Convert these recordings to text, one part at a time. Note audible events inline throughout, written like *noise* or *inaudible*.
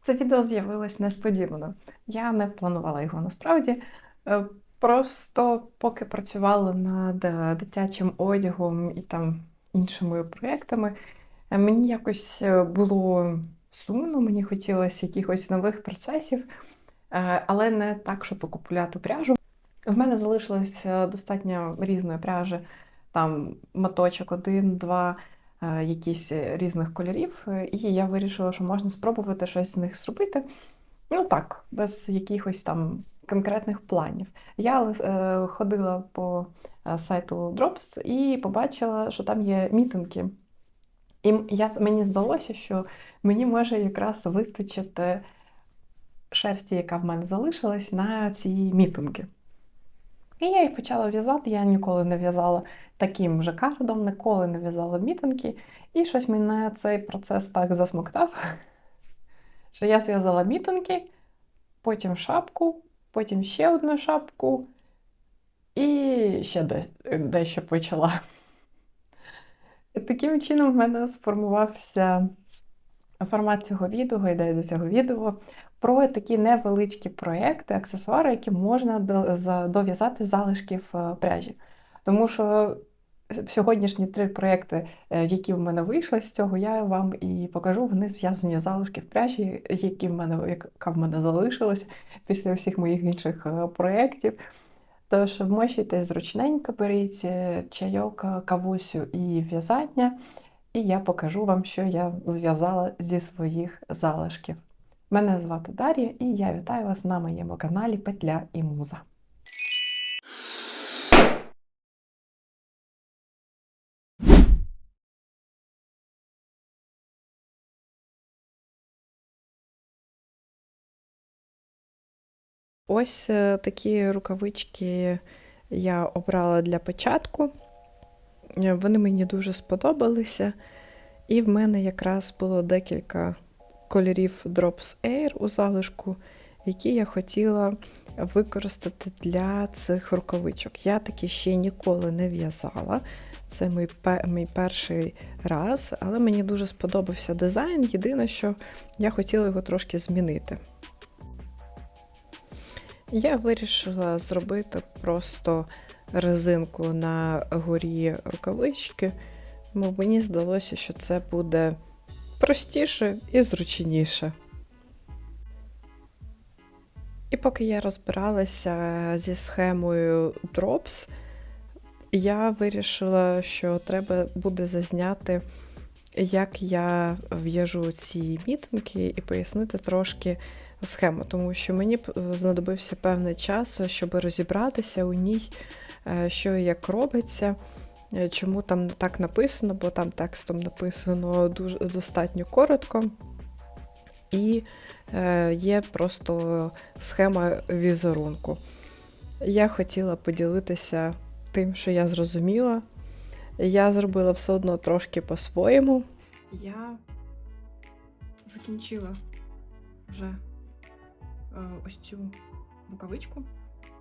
Це відео з'явилось несподівано. Я не планувала його насправді. Е, Просто поки працювала над е, дитячим одягом і там іншими проєктами, е, мені якось було сумно, мені хотілося якихось нових процесів, але не так, щоб купувати пряжу. В мене залишилось достатньо різної пряжі, там моточок один, два, якісь різних кольорів, е, і я вирішила, що можна спробувати щось з них зробити. Ну так, без якихось там конкретних планів. Я е, ходила по е, сайту Drops і побачила, що там є мітинги. І я, мені здалося, що мені може якраз вистачити шерсті, яка в мене залишилась, на ці мітинги. І я їх почала в'язати. Я ніколи не в'язала таким же кардом, ніколи не в'язала мітинги. І щось мене цей процес так засмоктав, *laughs* що я зв'язала мітинги, потім шапку, потім ще одну шапку і ще дещо почала. Таким чином в мене сформувався формат цього відео, ідея до цього відео про такі невеличкі проекти, аксесуари, які можна дов'язати з залишків е, пряжі. Тому що сьогоднішні три проекти, е, які в мене вийшли з цього, я вам і покажу. Вони зв'язані з залишків пряжі, які в мене, яка в мене залишилась після всіх моїх інших е, проєктів. Тож вмощуйтесь зручненько, беріть чайок, кавусю і в'язання, і я покажу вам, що я зв'язала зі своїх залишків. Мене звати Дар'я, і я вітаю вас на моєму каналі Петля і Муза. Ось е, такі рукавички я обрала для початку. Е, Вони мені дуже сподобалися. І в мене якраз було декілька кольорів Drops Air у залишку, які я хотіла використати для цих рукавичок. Я такі ще ніколи не в'язала. Це мій, мій перший раз, але мені дуже сподобався дизайн. Єдине, що я хотіла його трошки змінити. Я вирішила зробити просто резинку на горі рукавички, бо мені здалося, що це буде простіше і зручніше. І поки я розбиралася зі схемою Drops, я вирішила, що треба буде зазняти, як я в'яжу ці мітинги і пояснити трошки схему, тому що мені знадобився певний час, щоб розібратися у ній, що і як робиться, е, чому там так написано, бо там текстом написано дуже достатньо коротко. І е, є просто схема візерунку. Я хотіла поділитися тим, що я зрозуміла. Я зробила все одно трошки по-своєму. Я закінчила вже е, ось цю рукавичку.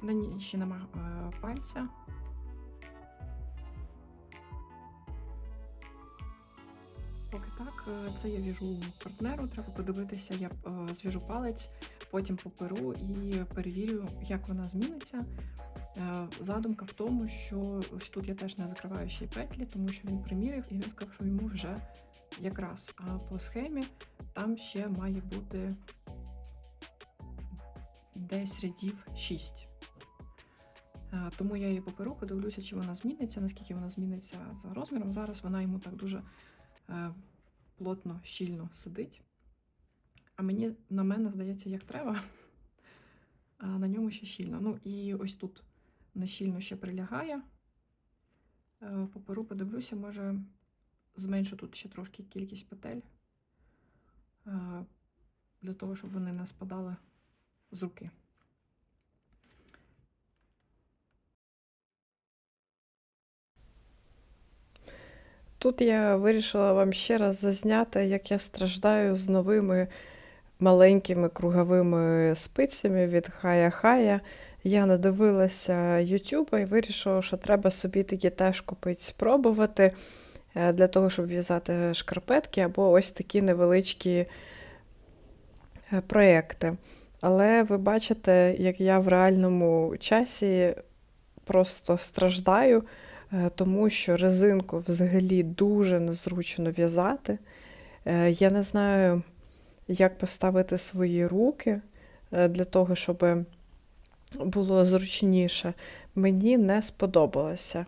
На ній ще нема е, пальця. Поки так, е, це я в'яжу партнеру, треба подивитися, я е, зв'яжу палець, потім поперу і перевірю, як вона зміниться. Е, Задумка в тому, що ось тут я теж не закриваю ще й петлі, тому що він приміряв і він сказав, що йому вже якраз. А по схемі там ще має бути десь рядів 6. Е, Тому я її поперу, подивлюся, чи вона зміниться, наскільки вона зміниться за розміром. Зараз вона йому так дуже е, плотно, щільно сидить. А мені на мене здається, як треба. *laughs* А на ньому ще щільно. Ну і ось тут не щільно ще прилягає. Е, Поперу подивлюся, може зменшу тут ще трошки кількість петель. Для того, щоб вони не спадали з руки. Тут я вирішила вам ще раз зазняти, як я страждаю з новими маленькими круговими спицями від Хая Хая. Я надивилася YouTube і вирішила, що треба собі такі теж купити, спробувати е, для того, щоб в'язати шкарпетки або ось такі невеличкі е, проєкти. Але ви бачите, як я в реальному часі просто страждаю, тому що резинку взагалі дуже незручно в'язати. Е, Я не знаю, як поставити свої руки е, для того, щоб було зручніше. Мені не сподобалося.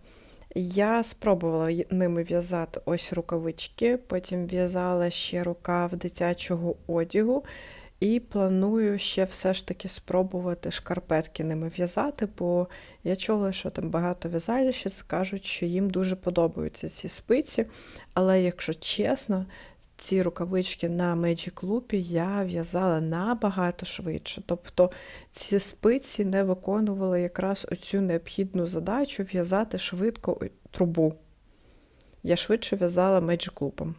Я спробувала ними в'язати ось рукавички, потім в'язала ще рукав дитячого одягу. І планую ще все ж таки спробувати шкарпетки ними в'язати, бо я чула, що там багато в'язальщиць кажуть, що їм дуже подобаються ці спиці. Але якщо чесно, ці рукавички на Magic Loop я в'язала набагато швидше. Тобто ці спиці не виконували якраз оцю необхідну задачу в'язати швидко трубу. Я швидше в'язала Magic Loop.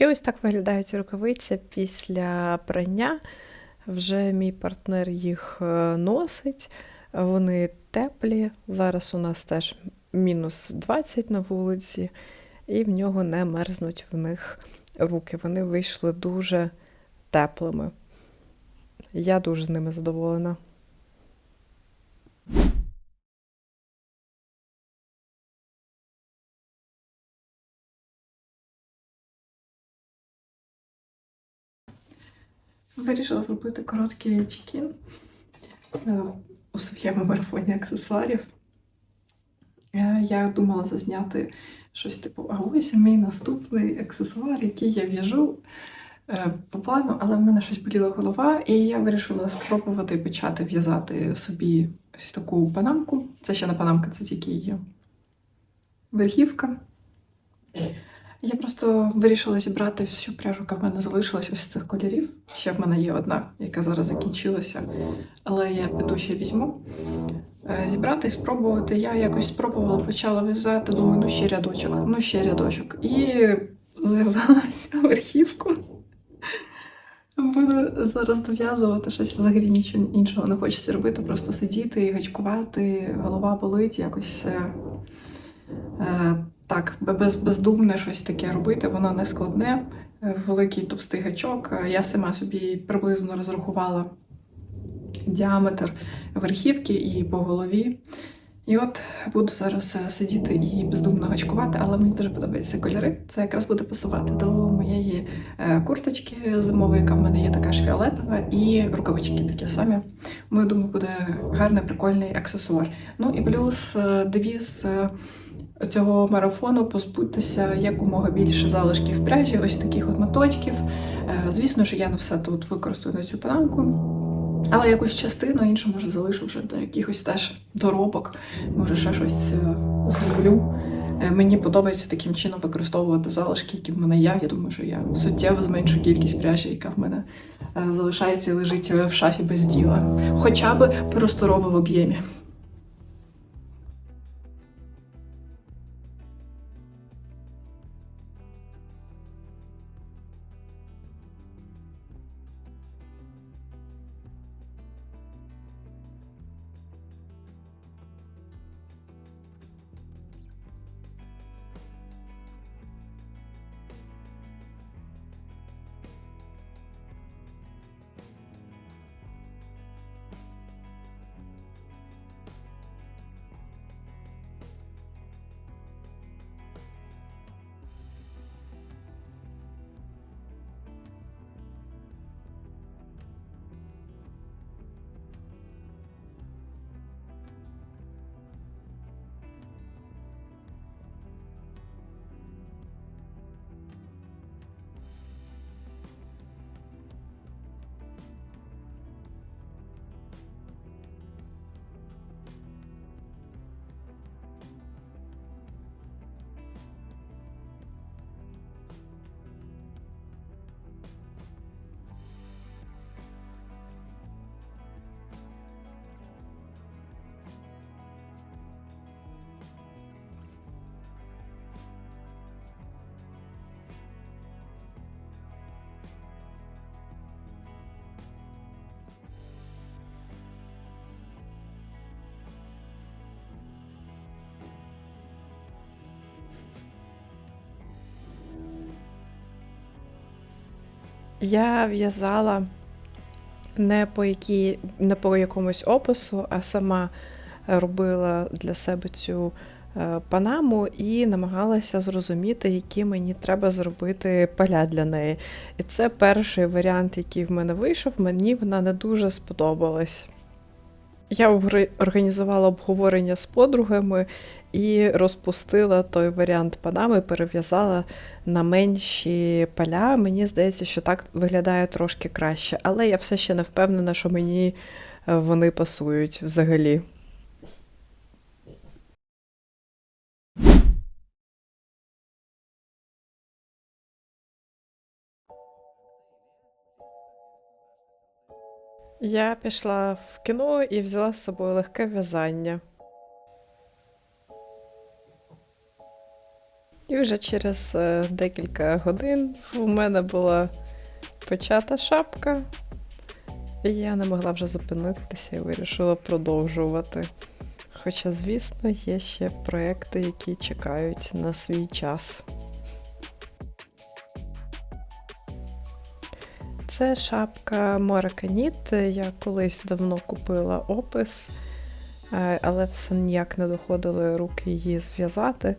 І ось так виглядають рукавиці після прання. Вже мій партнер їх е, носить, вони теплі. Зараз у нас теж мінус 20 на вулиці, і в нього не мерзнуть в них руки. Вони вийшли дуже теплими. Я дуже з ними задоволена. Вирішила зробити короткий чекін у своєму марафоні аксесуарів. Е, Я думала зазняти щось типу, а ось мій наступний аксесуар, який я в'яжу е, по плану, але в мене щось боліла голова, і я вирішила спробувати почати в'язати собі ось таку панамку. Це ще не панамка, це тільки її верхівка. Я просто вирішила зібрати всю пряжу, яка в мене залишилась ось з цих кольорів. Ще в мене є одна, яка зараз закінчилася, але я піду ще візьму. Е, Зібрати і спробувати. Я якось спробувала, почала в'язати, думаю, ну ще рядочок, ну ще рядочок. І зв'язала всю верхівку. Буду зараз дов'язувати щось взагалі нічого іншого не хочеться робити, просто сидіти, гачкувати, голова болить, якось. е, е, так, без, бездумне щось таке робити, воно не складне, Е, великий товстий гачок. Е, Я сама собі приблизно розрахувала діаметр верхівки і по голові. І от буду зараз е, сидіти і бездумно гачкувати, але мені дуже подобаються кольори. Це якраз буде пасувати до моєї курточки зимової, яка в мене є така ж фіолетова, і рукавички такі самі. Мою думаю, буде гарний, прикольний аксесуар. Ну і плюс девіз цього марафону позбутися якомога більше залишків пряжі, ось таких от моточків. Е, Звісно, що я не все тут використаю на цю панамку. Але якусь частину іншу, може, залишу вже до якихось теж доробок, може ще щось е, зроблю. Е, Мені подобається таким чином використовувати залишки, які в мене є. Я думаю, що я суттєво зменшу кількість пряжі, яка в мене залишається і лежить в шафі без діла. Хоча б просторово в об'ємі. Я в'язала не по якій, не по якомусь опису, а сама робила для себе цю е, панаму і намагалася зрозуміти, які мені треба зробити поля для неї. І це перший варіант, який в мене вийшов. Мені вона не дуже сподобалась. Я організувала обговорення з подругами і розпустила той варіант панами, перев'язала на менші поля. Мені здається, що так виглядає трошки краще, але я все ще не впевнена, що мені е, вони пасують взагалі. Я пішла в кіно і взяла з собою легке в'язання. І вже через е, декілька годин у мене була почата шапка. І я не могла вже зупинитися і вирішила продовжувати. Хоча, звісно, є ще проекти, які чекають на свій час. Це шапка Мораканіт. Я колись давно купила опис, е, але все ніяк не доходили руки її зв'язати.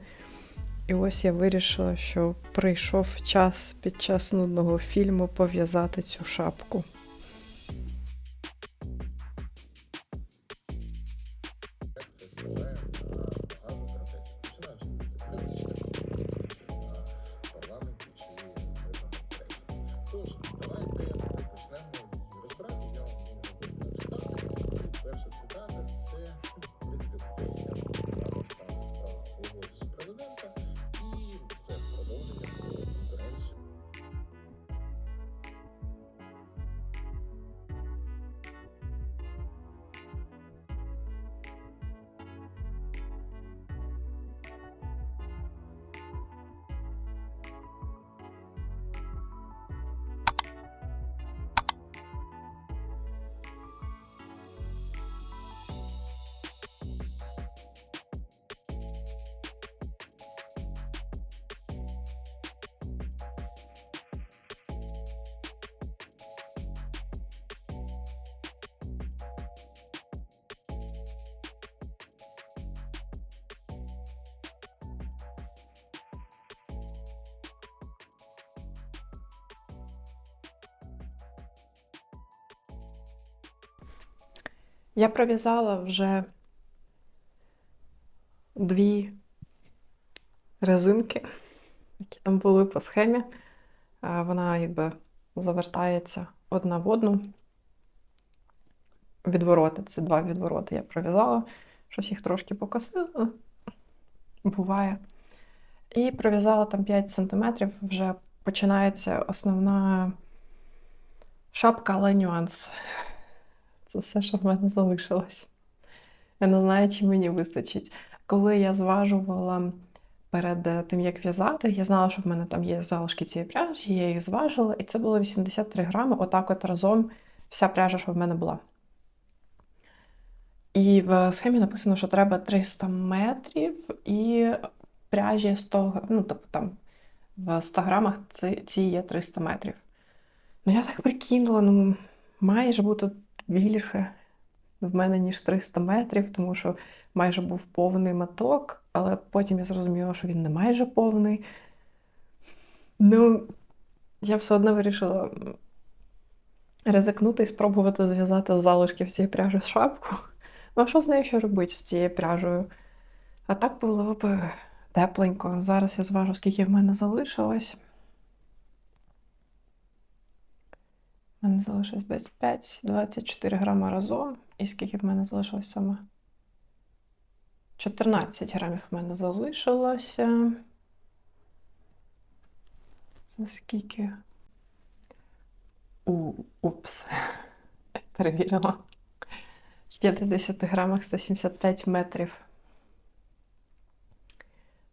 І ось я вирішила, що прийшов час під час нудного фільму пов'язати цю шапку. впливає Я пров'язала вже дві резинки, які там були по схемі. Вона якби завертається одна в одну. Відвороти, це два відвороти я пров'язала. Щось їх трошки покосила. Буває. І пров'язала там 5 см, вже починається основна шапка, але нюанс. Це все, що в мене залишилось. Я не знаю, чи мені вистачить. Коли я зважувала перед е, тим, як в'язати, я знала, що в мене там є залишки цієї пряжі, я їх зважила, і це було 83 грами, отак от разом вся пряжа, що в мене була. І в схемі написано, що треба 300 метрів і пряжі 100, ну, тобто там в 100 грамах ці, є 300 метрів. Ну, я так прикинула, ну, має ж бути більше в мене, ніж 300 метрів, тому що майже був повний моток, але потім я зрозуміла, що він не майже повний. Ну, я все одно вирішила ризикнути і спробувати зв'язати з залишків цієї пряжі шапку. Ну, а що з нею ще робити з цією пряжею? А так було б тепленько. Зараз я зважу, скільки в мене залишилось. У мене залишилось 25-24 грама разом. І скільки в мене залишилось саме? 14 грамів в мене залишилося. Це скільки? У, упс. *laughs* Перевірила. В 50 грамах 175 метрів.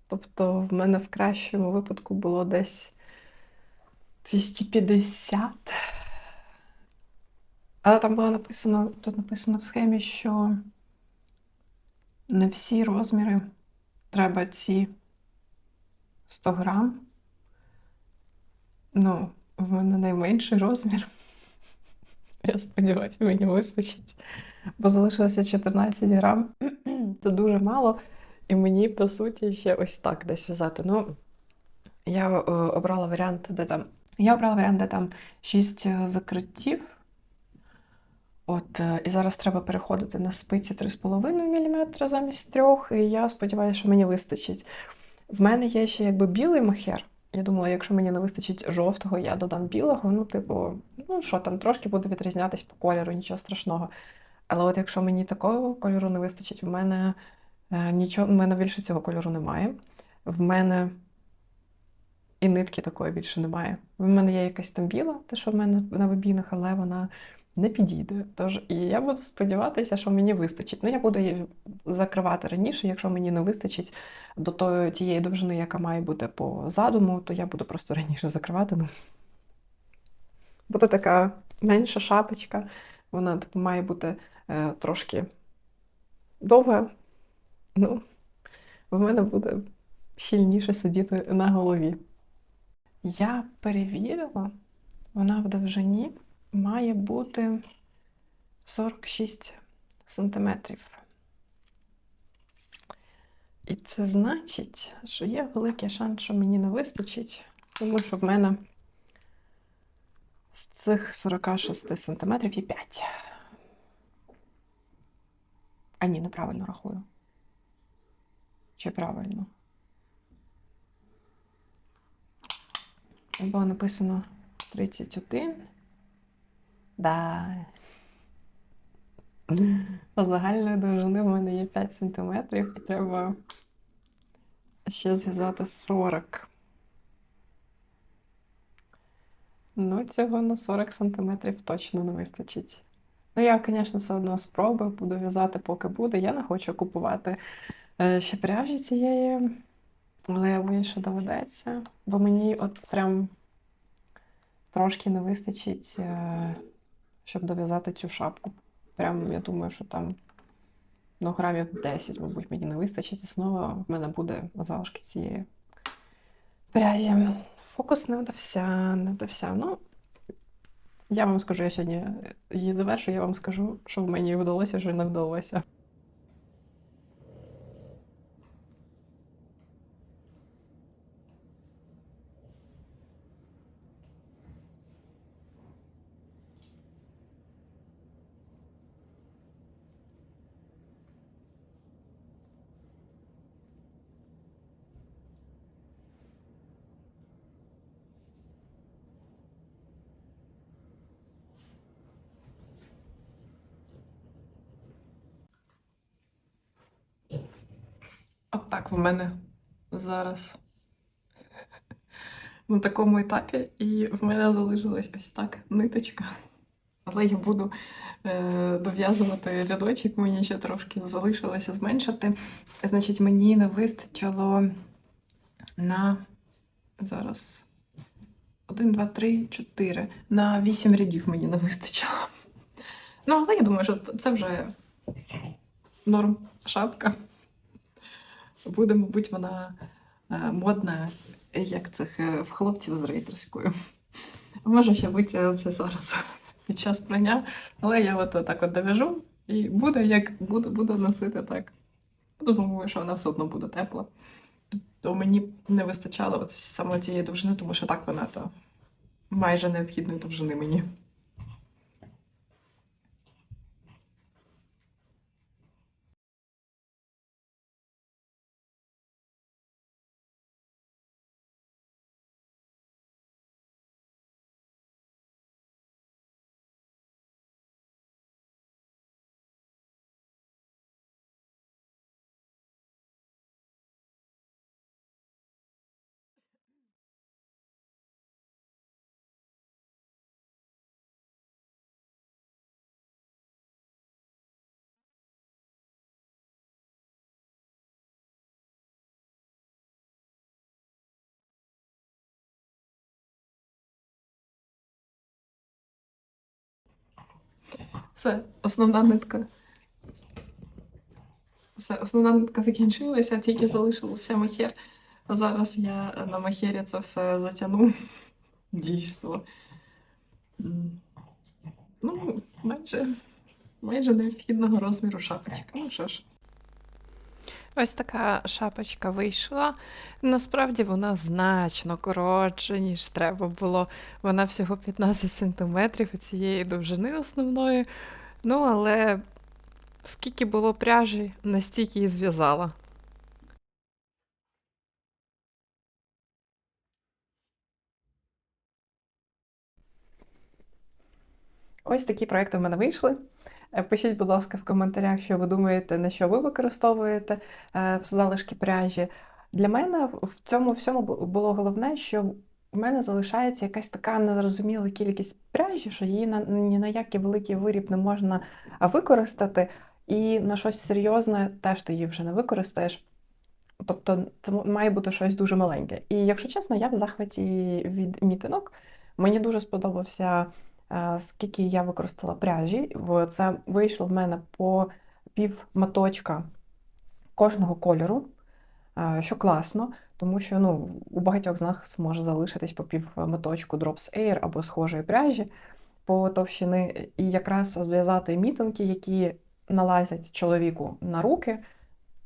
Тобто в мене в кращому випадку було десь 250. Але там було написано, тут написано в схемі, що не всі розміри треба ці 100 грам. Ну, в мене найменший розмір. Я сподіваюся, мені вистачить. Бо залишилося 14 грам. *clears throat* Це дуже мало. І мені, по суті, ще ось так десь в'язати. Ну, я е, обрала варіант, де там. Я обрала варіант, де там 6 закриттів. От, е, і зараз треба переходити на спиці 3,5 мм замість 3, і я сподіваюся, що мені вистачить. В мене є ще якби білий мохер. Я думала, якщо мені не вистачить жовтого, я додам білого. Ну, типу, ну що там, трошки буде відрізнятись по кольору, нічого страшного. Але от якщо мені такого кольору не вистачить, в мене е, нічого, в мене більше цього кольору немає. В мене і нитки такої більше немає. В мене є якась там біла, те, що в мене на бобінах, але вона не підійде. Тож і я буду сподіватися, що мені вистачить. Ну, я буду її закривати раніше, якщо мені не вистачить до тої, тієї довжини, яка має бути по задуму, то я буду просто раніше закривати. Ну, Буде така менша шапочка, вона типу, має бути е, трошки довга. Ну, в мене буде щільніше сидіти на голові. Я перевірила, вона в довжині має бути 46 сантиметрів. І це значить, що є великий шанс, що мені не вистачить, тому що в мене з цих 46 сантиметрів є 5. А ні, неправильно рахую. Чи правильно? Бо написано 31. Да. Загальної довжини в мене є 5 сантиметрів, і треба ще зв'язати 40. Ну, цього на 40 сантиметрів точно не вистачить. Ну, я, звісно, все одно спробую, буду в'язати, поки буде. Я не хочу купувати е, ще пряжі цієї, але я боюсь, що доведеться, бо мені от прям трошки не вистачить, е, щоб дов'язати цю шапку. Прям я думаю, що там ну, грамів 10, мабуть, мені не вистачить, і знову в мене буде залишки цієї пряжі. Фокус не вдався, не вдався. Ну, я вам скажу, я сьогодні її завершу, я вам скажу, що в мені вдалося, що не вдалося. Так в мене зараз на такому етапі, і в мене залишилась ось так ниточка. Але я буду е, дов'язувати рядочок, мені ще трошки залишилося зменшити. Значить, мені не вистачило на зараз 1, 2, 3, 4. На 8 рядів мені не вистачило. Ну, але я думаю, що це вже норм шапка буде, мабуть, вона е, модна, як цих е, в хлопців з рейтерською. Може ще бути це зараз *laughs* під час прання, але я от так от дов'яжу і буде, як буду, буду носити так. Ну, думаю, що вона все одно буде тепла. То мені не вистачало от саме цієї довжини, тому що так вона то майже необхідної довжини мені. Все, основна нитка. Все, основна нитка закінчилася, тільки залишився махер. Зараз я на махері це все затягну. дійство. Ну, майже, майже необхідного розміру шапочка. Ну що ж. Ось така шапочка вийшла. Насправді вона значно коротша, ніж треба було. Вона всього 15 сантиметрів цієї довжини основної. Ну, але скільки було пряжі, настільки і зв'язала. Ось такі проекти в мене вийшли. Е, Пишіть, будь ласка, в коментарях, що ви думаєте, на що ви використовуєте е, в залишки пряжі. Для мене в- цьому всьому було головне, що в мене залишається якась така незрозуміла кількість пряжі, що її на ні на який великий виріб не можна використати, і на щось серйозне теж ти її вже не використаєш. Тобто це має бути щось дуже маленьке. І якщо чесно, я в захваті від мітинок. Мені дуже сподобався, скільки я використала пряжі. Це вийшло в мене по пів моточка кожного кольору, е, що класно, тому що ну, у багатьох з нас може залишитись по пів моточку Drops Air або схожої пряжі по товщини. І якраз зв'язати мітинки, які налазять чоловіку на руки.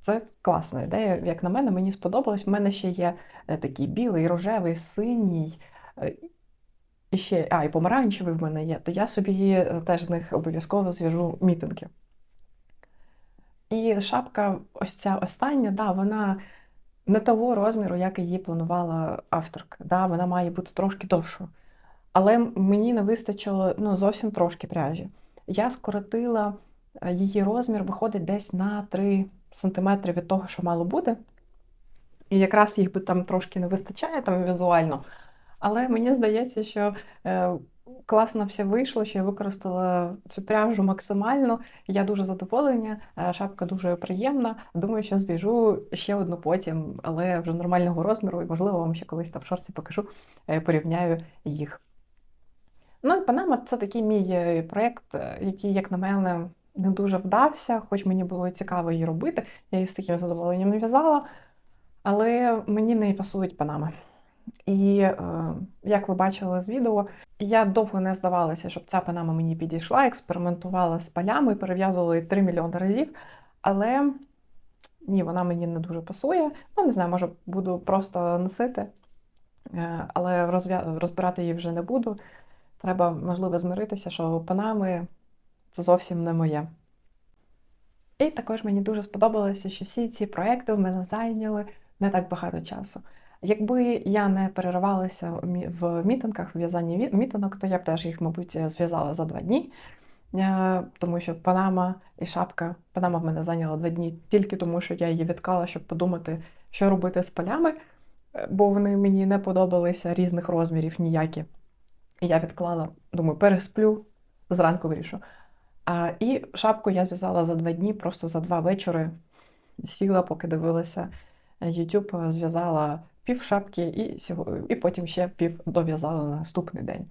Це класна ідея, як на мене, мені сподобалось. У мене ще є е, такий білий, рожевий, синій, е, і ще, а, і помаранчевий в мене є, то я собі е, теж з них обов'язково зв'яжу мітинги. І шапка, ось ця остання, да, вона не того розміру, як її планувала авторка. Да, вона має бути трошки довшою. Але мені не вистачило ну, зовсім трошки пряжі. Я скоротила е, її розмір, виходить десь на 3 см від того, що мало бути. І якраз їх би там трошки не вистачає там візуально. Але мені здається, що е, класно все вийшло, що я використала цю пряжу максимально. Я дуже задоволена, е, шапка дуже приємна. Думаю, що зв'яжу ще одну потім, але вже нормального розміру, і можливо вам ще колись там в шорці покажу, е, порівняю їх. Ну і Панама це такий мій проєкт, який, як на мене, не дуже вдався, хоч мені було цікаво її робити. Я її з таким задоволенням не в'язала, але мені не пасують панами. І е, як ви бачили з відео, я довго не здавалася, щоб ця панама мені підійшла, експериментувала з полями, перев'язувала її 3 мільйони разів. Але ні, вона мені не дуже пасує. Ну, не знаю, може, буду просто носити, е, але розбирати її вже не буду. Треба, можливо, змиритися, що панами це зовсім не моє. І також мені дуже сподобалося, що всі ці проекти в мене зайняли не так багато часу. Якби я не переривалася в мі- в мітингах, в в'язанні мітинок, то я б теж їх, мабуть, зв'язала за два дні. Е, Тому що Панама і шапка, Панама в мене зайняла два дні тільки тому, що я її відклала, щоб подумати, що робити з полями, е, бо вони мені не подобалися різних розмірів ніякі. І я відклала, думаю, пересплю, зранку вирішу. А, і шапку я зв'язала за два дні, просто за два вечори. Сіла, поки дивилася YouTube, зв'язала пів шапки і, і потім ще пів дов'язала на наступний день.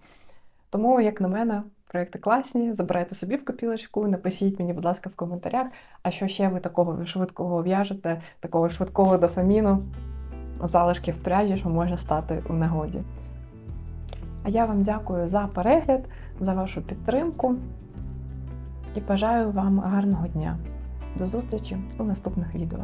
Тому, як на мене, проекти класні. Забирайте собі в копілочку, напишіть мені, будь ласка, в коментарях, а що ще ви такого швидкого в'яжете, такого швидкого дофаміну, залишків пряжі, що може стати у нагоді. А я вам дякую за перегляд, за вашу підтримку і бажаю вам гарного дня. До зустрічі у наступних відео.